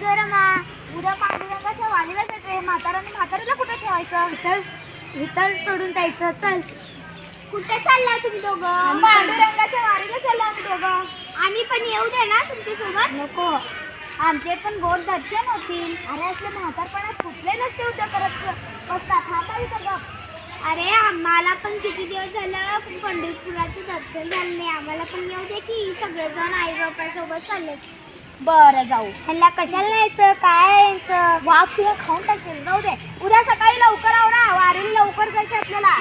काय रमा उद्या पांडुरंगाच्या वाडीला जायचंय म्हाताराने म्हातारीला कुठे ठेवायचं? इथं इथं सोडून जायचं. चल. कुठे चालला तुम्ही दोघं? पांडुरंगाच्या वाडीला चाललो आम्ही दोघं. आम्ही पण येऊ दे ना तुमच्यासोबत नको. आमचे पण गोड दर्शन होतील. अरे असले म्हातारपणात कुठले नसते उद्या करत बसतात इथं गप. अरे आम्हाला पण किती दिवस झालं पंढरपुराचं दर्शन झालं नाही. आम्हाला पण येऊ दे की. सगळेजण आई बापासोबत चालले बरं जाऊ. ह्याला कशाला न्यायचं? काय यायचं वाघ शिवाय खाऊन टाकेल जाऊ दे. उद्या सकाळी लवकर आवरा वारीला लवकर जायचं आपल्याला.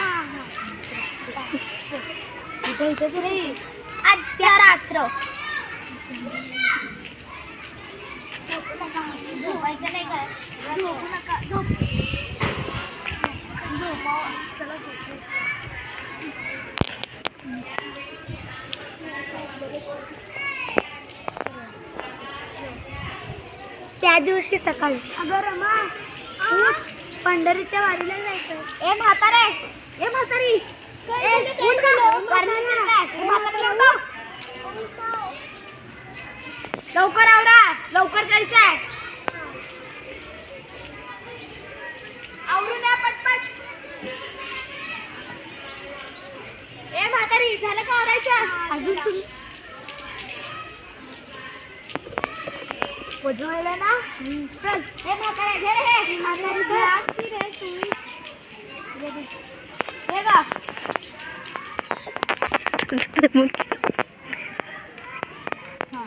आजच्या रात्र. झोपायचं नाही का? झोपू नका झोप त्या दिवशी सकाळी. अगं रमा पंढरीच्या वारीला जायचं. ए म्हातारे ए म्हातारी. लवकर आवरा लवकर जायचंय. आवरून या पटपट. ए म्हातारी झालं का आवरायचं? अजून तुम्ही ना? चल. हे म्हातारे घे रे. हे म्हातारी रे तुम्ही हे गा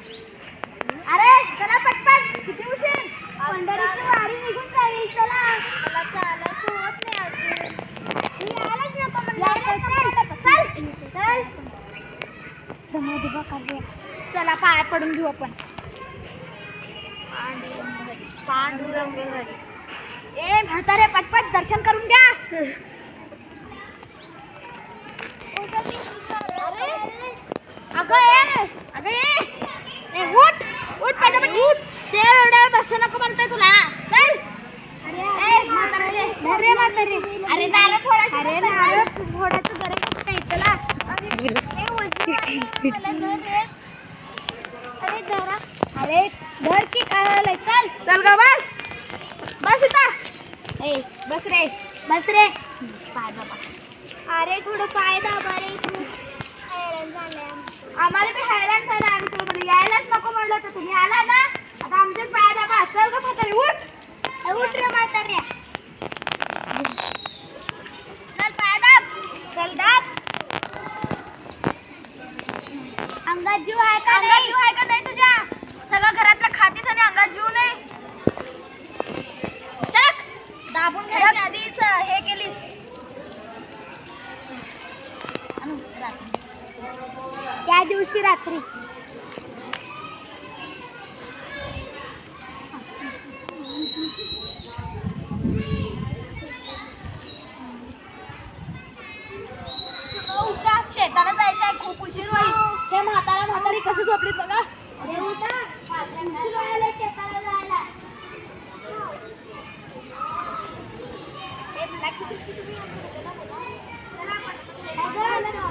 अरे चला पटपट. किती उशीर? पंढरीची वारी निघून जाईल. चला. मला चालायचं होत नाही अजून. मी आलाच नको म्हणलं चल. चल. चला पाया पडून घेऊ आपण. पांडुरंग ए म्हातारे पटपट दर्शन करून घ्या. अगं ए अगं ए ए उठ उठ पटापट. उठ. ते एवढं बसू नको म्हणतोय तुला. चल. ए म्हातारे अरे नारळ फोडायचं अरे नारळ फोडायचं नाही चला. अरे धर. अरे अरे की चल. चल ग बस रे बस रे. पाय बाबा. अरे थोडं पाय दाबा रे तू हैराण आम्हाला बी हैराण झालं आम्ही तुला यायलाच नको म्हणलं होतं तुम्ही आला ना. आता आमचे पाय दाबा. चल ग म्हातारे उठ. उठ रे म्हातारे चल पाय दाब चल दाब अंगात जीव आहे का अंगात जीव आहे का नाही तुझ्या सगळं घरातलं खातीस आणि अंगात जीव नाही चक दाबून घ्यायच्या आधीच हे केलीस आणू, रात्री. त्या दिवशी रात्री. शेताला जायचं आहे खूप उशीर होईल. हे म्हातारा म्हातारी कशी झोपलीत बघा. शेताला जायला ए, black टी-शर्ट किती वेळ होते ना बघा. चला, चला.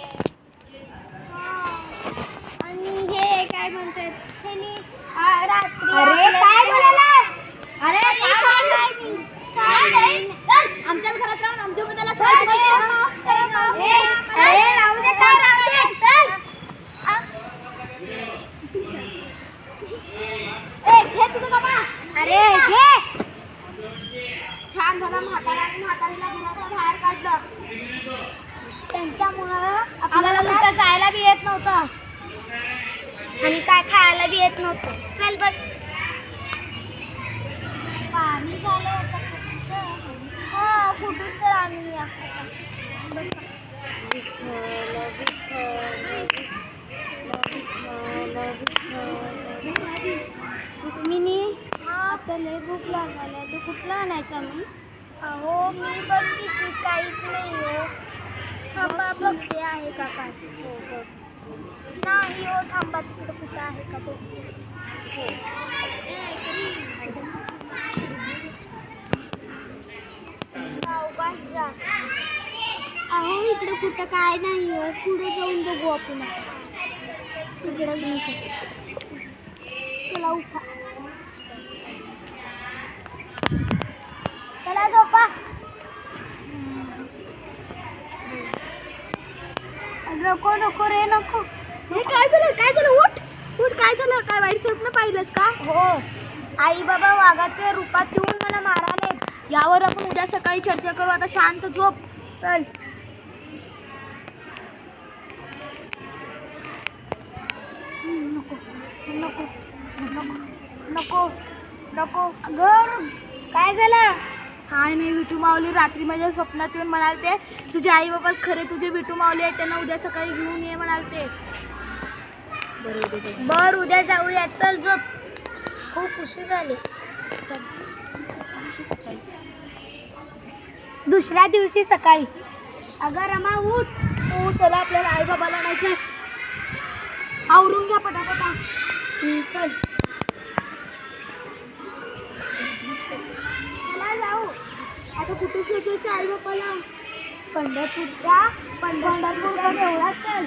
आणि हे काय म्हणतात ह्यानी, आ, रात्री अरे काय बोलायला अरे काय बोलायला? काय नाही चल आमच्याच घरात राहून आमच्या बद्दल छान बोलतेस. ए, अरे राहू दे काय राहू दे चल आ. ए घे तुझं बाबा अरे घे छान झालं म्हातारा आणि म्हातारीला घराच्या बाहेर काढलं त्यांच्यामुळं आपल्याला कुठं जायला बी येत नव्हतं. आणि काय खायला बी येत नव्हतं. चल बस. पाणी झालं हो कुठून तर आणूया बस. विठ्ठल विठ्ठल रुक्मिणी आता लय भूक लागायला तू कुठला आणायचा मी अहो मी पण पिशवीत काहीच नाही हो थांबा बघते आहे का काय. हो बघ नाही हो थांबा तिकडं कुठं आहे का तो? जा. अहो इकडं कुठं काय नाही हो पुढे जाऊन बघू आपण. तिकडं चला उठा चला झोपा. नको नको रे नको. हे काय झालं? काय झालं? उठ! उठ! काय झालं? काय वाईट स्वप्न पाहिलंस का? हो. आई बाबा वाघाचे रूपात येऊन मला माराले यावर आपण उद्या सकाळी चर्चा करू. आता शांत झोप. चल. नको. नको. नको. नको. अगं काय झालं? काय नाही विठू माऊली रात्री माझ्या स्वप्नात येऊन म्हणालते तुझे आई बाबाच खरे तुझे विठू माऊली आहेत त्यांना उद्या सकाळी घेऊन ये म्हणालते. बर उद्या जाऊया. चल झोप. खूप उशीर झाले. दुसऱ्या दिवशी सकाळी. अगं रमा उठ. हो चला आपल्याला आई बाबाला आणायचं. आवरून घ्या पटापटा. चल. चला जाऊ. आता कुठे शोधायचं आई बाबाला पंढरपूरच्या पंढरपूरच्या देवळात चल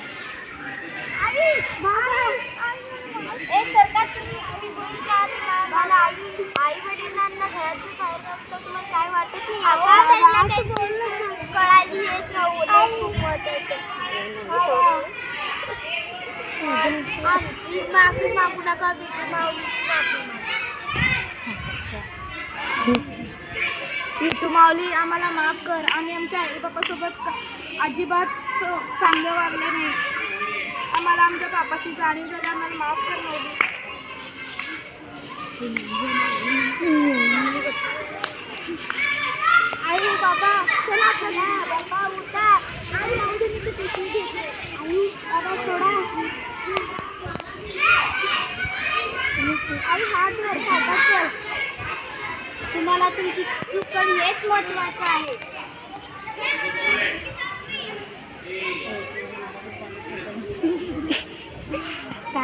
आई वडिलांना घराच्या बाहेर टाकतो तुम्हाला काय वाटत नाही आता त्यांना कळाली हेच राहू खूप महत्वाचं आमची माफी मागू नका विठू माऊलीची माफी विठू माऊली आम्हाला माफ कर. आम्ही आमच्या आई बापासोबत अजिबात चांगलं वागले नाही. पापाची जाणीव झाली आम्हाला माफ कर आई बाबा चला चला. बाबा उठा. आई आई दे मी ती पिशवी घेते आई बाबा सोडा. आई हात वर हातात कर तुम्हाला तुमची चूक हेच महत्वाचं आहे.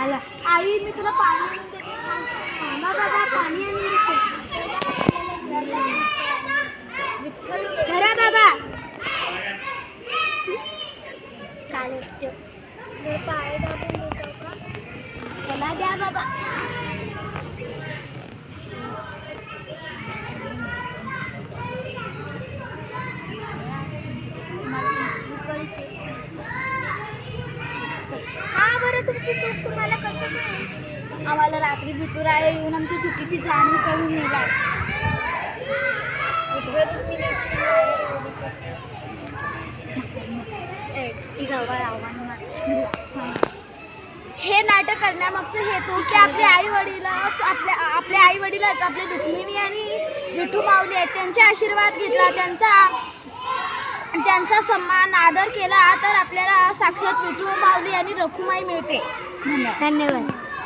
आला. आई मी तुला पाणी आणून बाबा पाणी आणून देते. बाबा. काल पाय दाबून देतो द्या बाबा हा बरं तुमची चूक तुम्हाला कसं कळेल आम्हाला रात्री भितुराया येऊन आमची चुकीची जाणीव करून नेला हे नाटक करण्यामागचं हेतू की आपले आई वडीलच आपल्या आपल्या आई वडीलच आपले रुक्मिणी आणि विठू माऊली आहेत त्यांचे आशीर्वाद घेतला त्यांचा त्यांचा सन्मान आदर केला तर आपल्याला साक्षात विठू माऊली आणि रखुमाई मिळते. धन्यवाद. धन्यवाद.